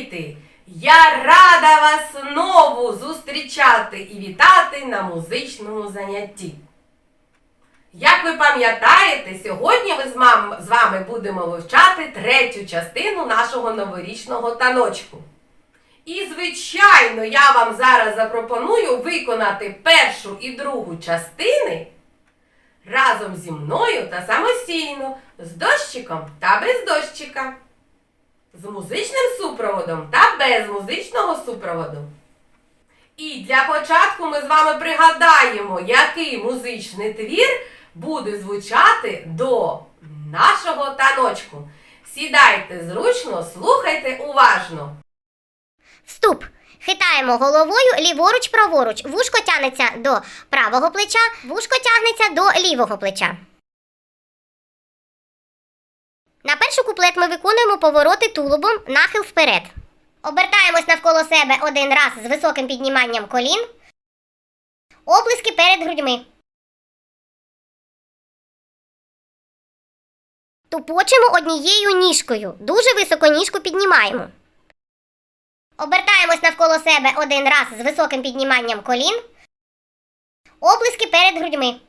діти! Я рада вас знову зустрічати і вітати на музичному занятті. Як ви пам'ятаєте, сьогодні ми з, вами будемо вивчати третю частину нашого новорічного таночку. І, звичайно, я вам зараз запропоную виконати першу і другу частини разом зі мною та самостійно, з дощиком та без дощика, з музичним супроводом та без музичного супроводу. І для початку ми з вами пригадаємо, який музичний твір буде звучати до нашого таночку. Сідайте зручно, слухайте уважно. Вступ. Хитаємо головою ліворуч праворуч. Вушко тягнеться до правого плеча, вушко тягнеться до лівого плеча. На перший куплет ми виконуємо повороти тулубом нахил вперед. Обертаємось навколо себе один раз з високим підніманням колін. Оплески перед грудьми. Тупочемо однією ніжкою. Дуже високо ніжку піднімаємо. Обертаємось навколо себе один раз з високим підніманням колін. Оплески перед грудьми.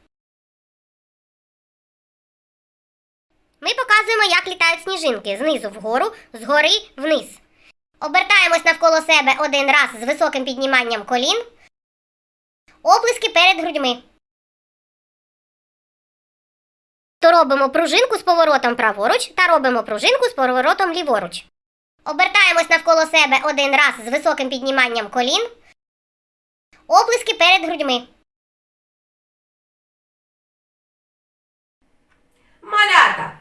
Ми показуємо, як літають сніжинки знизу вгору, згори вниз. Обертаємось навколо себе один раз з високим підніманням колін. Оплески перед грудьми. То робимо пружинку з поворотом праворуч та робимо пружинку з поворотом ліворуч. Обертаємось навколо себе один раз з високим підніманням колін. Оплески перед грудьми. Малята,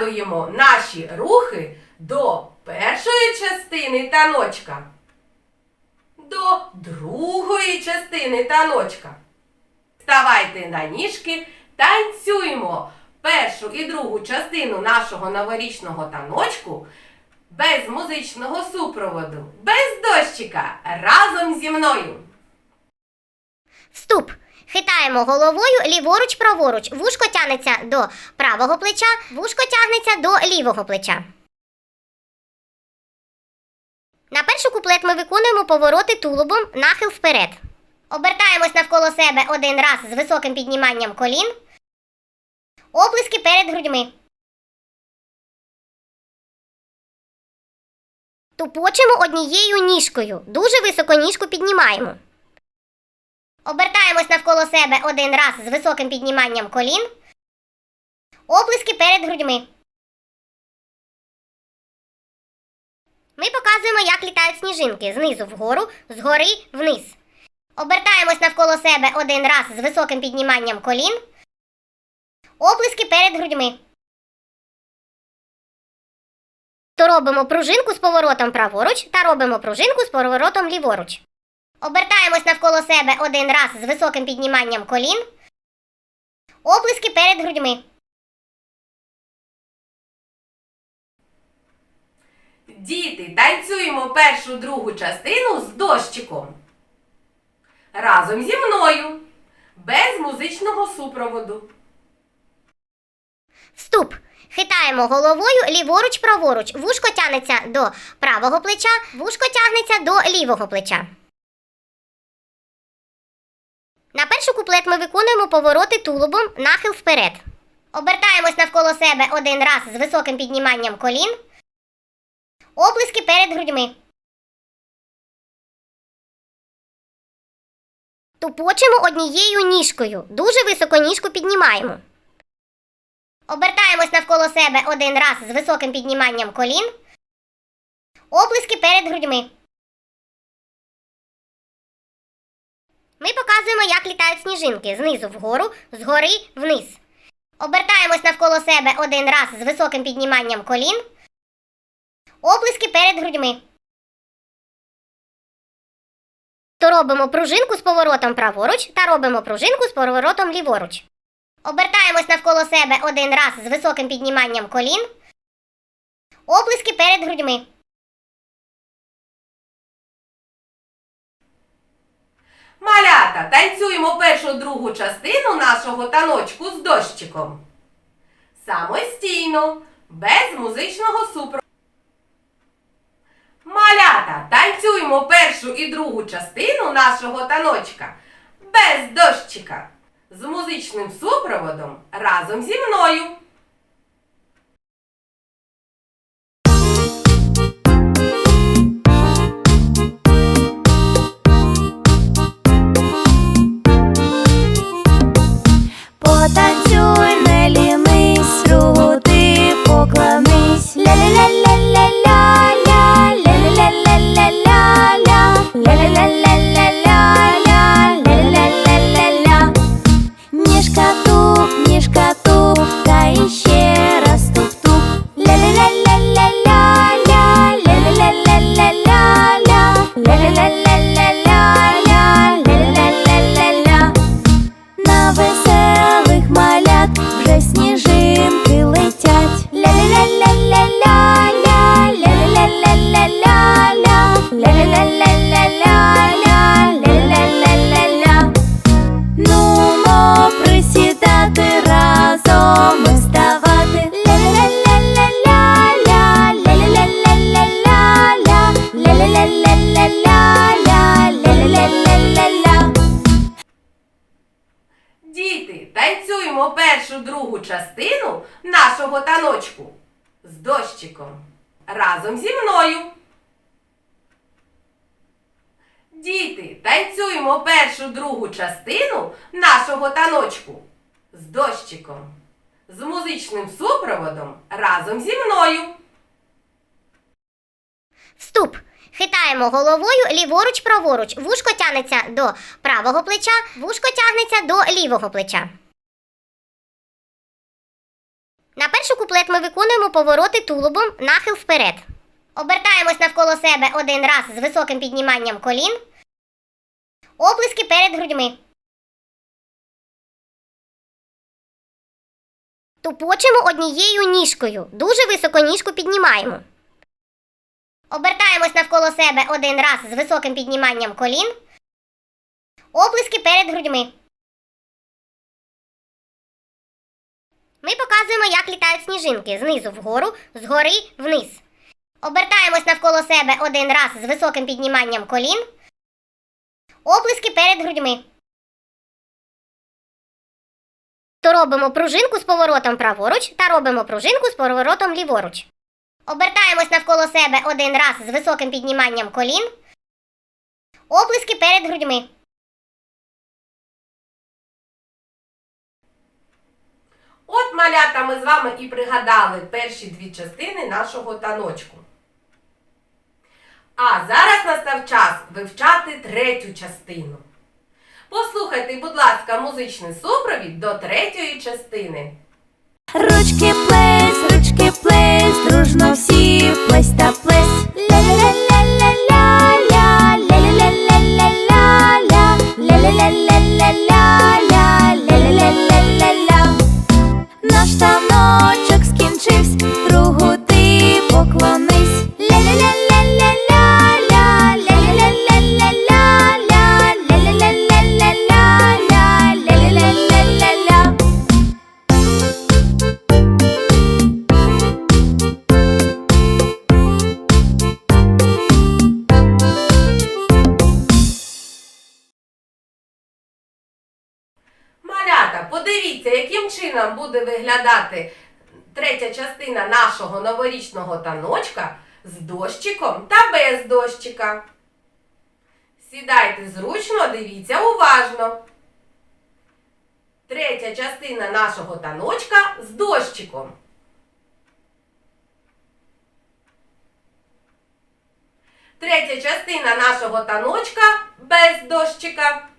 пригадуємо наші рухи до першої частини таночка, до другої частини таночка. Ставайте на ніжки, танцюємо першу і другу частину нашого новорічного таночку без музичного супроводу, без дощика, разом зі мною. Вступ. Хитаємо головою ліворуч праворуч. Вушко тягнеться до правого плеча, вушко тягнеться до лівого плеча. На перший куплет ми виконуємо повороти тулубом нахил вперед. Обертаємось навколо себе один раз з високим підніманням колін. Оплески перед грудьми. Тупочемо однією ніжкою. Дуже високо ніжку піднімаємо. Обертаємось навколо себе один раз з високим підніманням колін. Оплески перед грудьми. Ми показуємо, як літають сніжинки знизу вгору, згори вниз. Обертаємось навколо себе один раз з високим підніманням колін. Оплески перед грудьми. То робимо пружинку з поворотом праворуч та робимо пружинку з поворотом ліворуч. Обертаємось навколо себе один раз з високим підніманням колін. Оплески перед грудьми. Діти, танцюємо першу другу частину з дощиком. Разом зі мною. Без музичного супроводу. Вступ. Хитаємо головою ліворуч праворуч. Вушко тягнеться до правого плеча, вушко тягнеться до лівого плеча. На перший куплет ми виконуємо повороти тулубом нахил вперед. Обертаємось навколо себе один раз з високим підніманням колін. Оплески перед грудьми. Тупочемо однією ніжкою. Дуже високо ніжку піднімаємо. Обертаємось навколо себе один раз з високим підніманням колін. Оплески перед грудьми. Ми показуємо, як літають сніжинки знизу вгору, згори вниз. Обертаємось навколо себе один раз з високим підніманням колін. Оплески перед грудьми. То робимо пружинку з поворотом праворуч та робимо пружинку з поворотом ліворуч. Обертаємось навколо себе один раз з високим підніманням колін. Оплески перед грудьми. Малята, танцюємо першу другу частину нашого таночку з дощиком. Самостійно, без музичного супроводу. Маля, Танцюємо першу і другу частину нашого таночка без дощика з музичним супроводом разом зі мною. 我单就。Танцюємо першу другу частину нашого таночку з дощиком разом зі мною. Діти, танцюємо першу другу частину нашого таночку з дощиком з музичним супроводом разом зі мною. Вступ. Хитаємо головою ліворуч праворуч. Вушко тягнеться до правого плеча, вушко тягнеться до лівого плеча. На перший куплет ми виконуємо повороти тулубом, нахил вперед. Обертаємось навколо себе один раз з високим підніманням колін. Оплески перед грудьми. Тупочемо однією ніжкою. Дуже високо ніжку піднімаємо. Обертаємось навколо себе один раз з високим підніманням колін. Оплески перед грудьми. Ми показуємо, як літають сніжинки знизу вгору, згори вниз. Обертаємось навколо себе один раз з високим підніманням колін. Оплески перед грудьми. То робимо пружинку з поворотом праворуч та робимо пружинку з поворотом ліворуч. Обертаємось навколо себе один раз з високим підніманням колін. Оплески перед грудьми. От малята ми з вами і пригадали перші дві частини нашого таночку. А зараз настав час вивчати третю частину. Послухайте, будь ласка, музичний супровід до третьої частини. Ручки плесь, ручки плесь, дружно всі плесь та плесь. Ля-ля-ля-ля-ля-ля, подивіться, яким чином буде виглядати третя частина нашого новорічного таночка з дощиком та без дощика. Сідайте зручно, дивіться уважно. Третя частина нашого таночка з дощиком. Третя частина нашого таночка без дощика.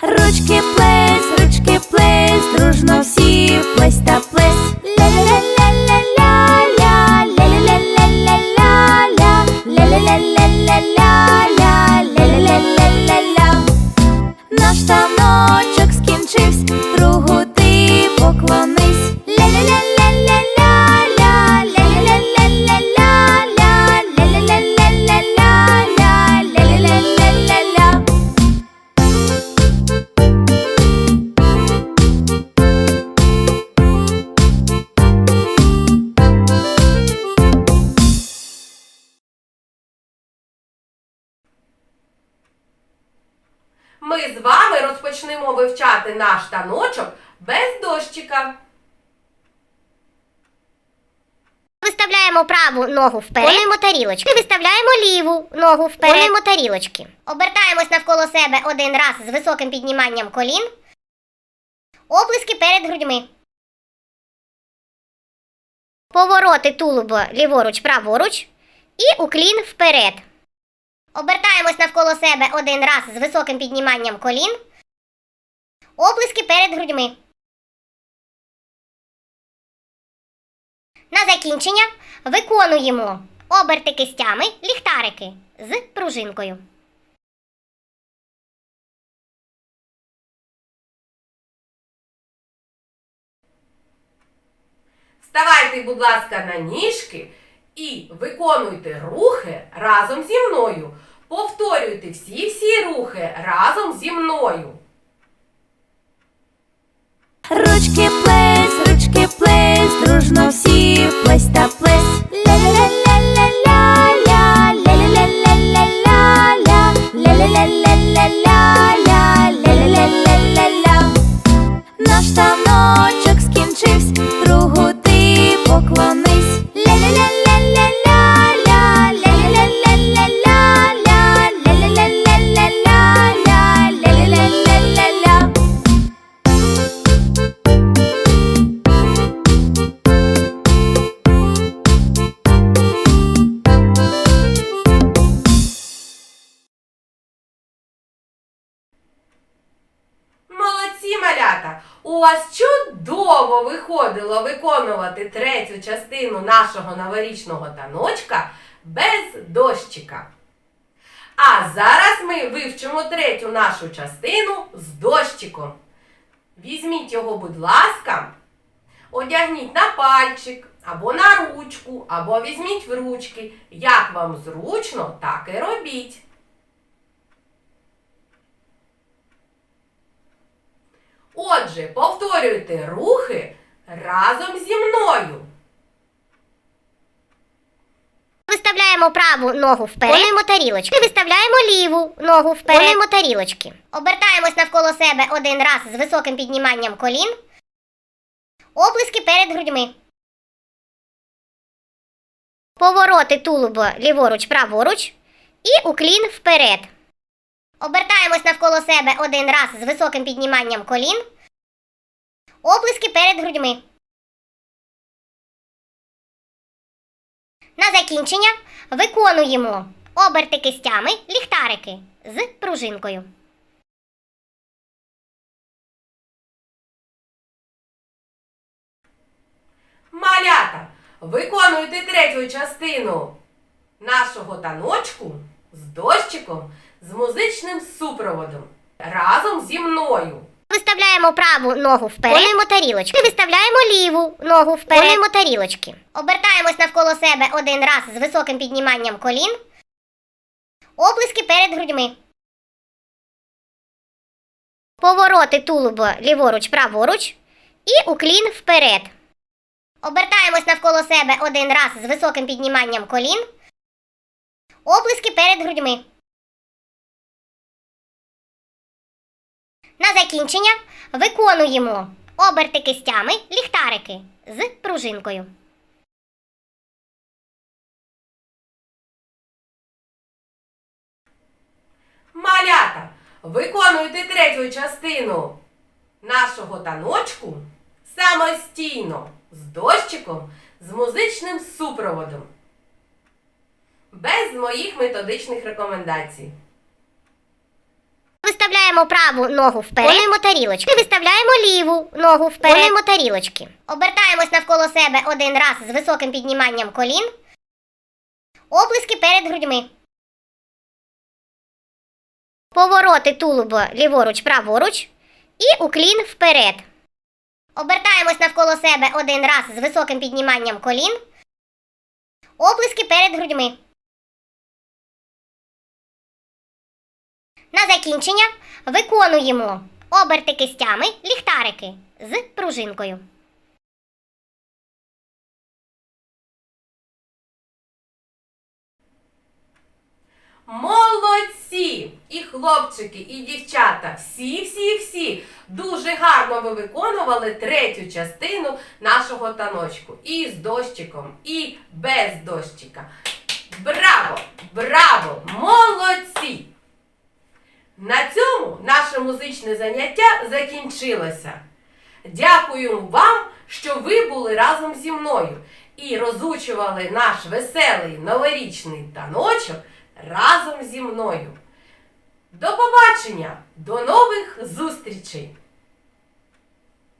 Ручки плес, ручки плес, дружно всі плесь та плес. Наш таночок скінчився, другу ти поклонись. Ля-ля-ля-ля-ля-ля, почнемо вивчати наш таночок без дощика. Виставляємо праву ногу вперед. Виконуємо тарілочки. Виставляємо ліву ногу вперед. Виконуємо тарілочки. Обертаємось навколо себе один раз з високим підніманням колін. Оплески перед грудьми. Повороти тулуба ліворуч, праворуч. І уклін вперед. Обертаємось навколо себе один раз з високим підніманням колін. Оплески перед грудьми. На закінчення виконуємо оберти кистями, ліхтарики з пружинкою. Вставайте, будь ласка, на ніжки і виконуйте рухи разом зі мною. Повторюйте всі-всі рухи разом зі мною. Ручки плес, ручки плес, дружно всі плесь та плес. Виходило виконувати третю частину нашого новорічного таночка без дощика. А зараз ми вивчимо третю нашу частину з дощиком. Візьміть його, будь ласка, одягніть на пальчик, або на ручку, або візьміть в ручки. Як вам зручно, так і робіть. Отже, повторюйте рухи разом зі мною. Виставляємо праву ногу вперед. Виконуємо тарілочки. Виставляємо ліву ногу вперед. Виконуємо тарілочки. Обертаємось навколо себе один раз з високим підніманням колін. Оплески перед грудьми. Повороти тулуба ліворуч, праворуч. І уклін вперед. Обертаємось навколо себе один раз з високим підніманням колін. Оплески перед грудьми. На закінчення виконуємо оберти кистями, ліхтарики з пружинкою. Малята, виконуйте третю частину нашого таночку з дощиком з музичним супроводом разом зі мною. Виставляємо праву ногу вперед. Виконуємо тарілочки. Виставляємо ліву ногу вперед. Виконуємо тарілочки. Обертаємось навколо себе один раз з високим підніманням колін. Оплески перед грудьми. Повороти тулуба ліворуч, праворуч. І уклін вперед. Обертаємось навколо себе один раз з високим підніманням колін. Оплески перед грудьми. На закінчення виконуємо оберти кистями, ліхтарики з пружинкою. Малята, виконуйте третю частину нашого таночку самостійно з дощиком з музичним супроводом. Без моїх методичних рекомендацій. Виставляємо праву ногу вперед. Виконуємо тарілочки. Виставляємо ліву ногу вперед. Виконуємо тарілочки. Обертаємось навколо себе один раз з високим підніманням колін. Оплески перед грудьми. Повороти тулуба ліворуч, праворуч. І уклін вперед. Обертаємось навколо себе один раз з високим підніманням колін. Оплески перед грудьми. На закінчення виконуємо оберти кистями, ліхтарики з пружинкою. Молодці! І хлопчики, і дівчата, всі, всі, всі дуже гарно ви виконували третю частину нашого таночку. І з дощиком, і без дощика. Браво! Браво! Молодці! На цьому наше музичне заняття закінчилося. Дякую вам, що ви були разом зі мною і розучували наш веселий новорічний таночок разом зі мною. До побачення! До нових зустрічей!